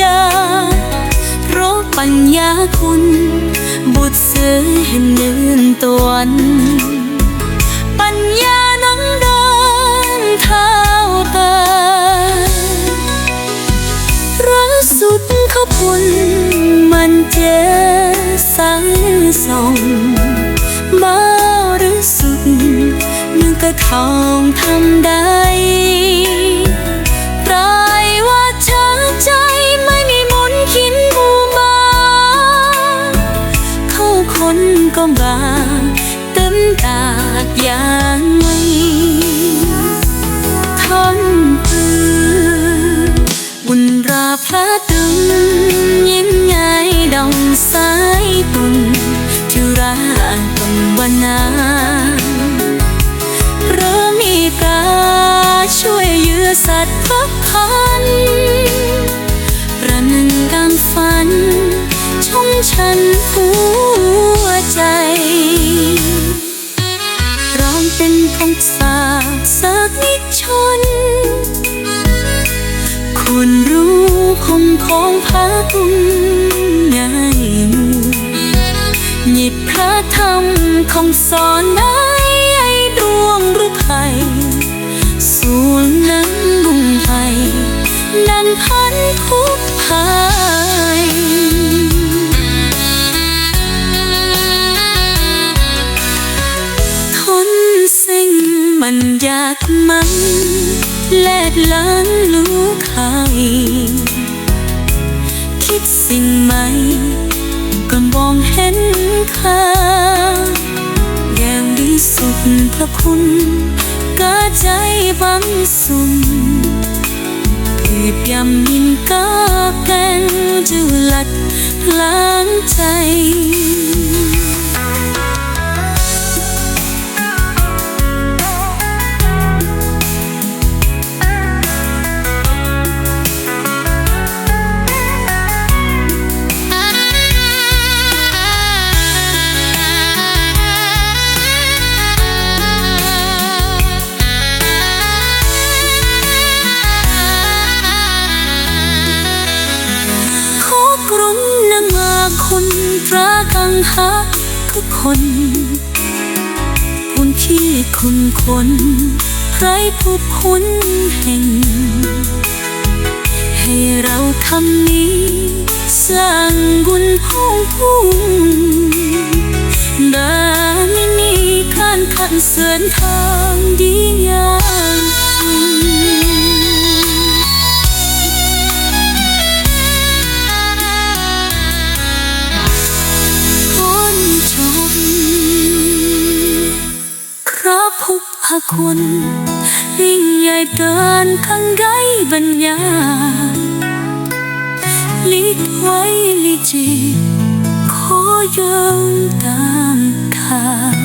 จเพราะปัญญาคุณ บุตรเสือเห็นเนินตวนปัญญาน้องเดินเท้าเตารักสุดขอบคุณมันเจอสังส่องบ้าหรือสุดนึกกระทองทำได้ ก็บางเต็มตากอย่างไม่ทนปืนบุญราพระตึงยิ้มใหญ่ดองสายตุนจุราตงวันาเพราะมีกาช่วยเหยื่อสัตว์พักพัน องเป็นพงศาสักนิดชน คุณรู้คงของพระคุณ มันยากมันแลกล้านลูกใครคิดสิ่งใหม่ก็มองเห็นค่าอย่ หักทุกคนคุณที่คุณคนใครผู้คุณแห่ง ให้เราคำนี้ สร้างบุญพุ่งพุ่งดาไม่มีการขันเสือนทางดีงาม คุณ ยิ่งใหญ่เกินข้างไกบรรยาลิดไว้ลิจิตขอยืมตามทาง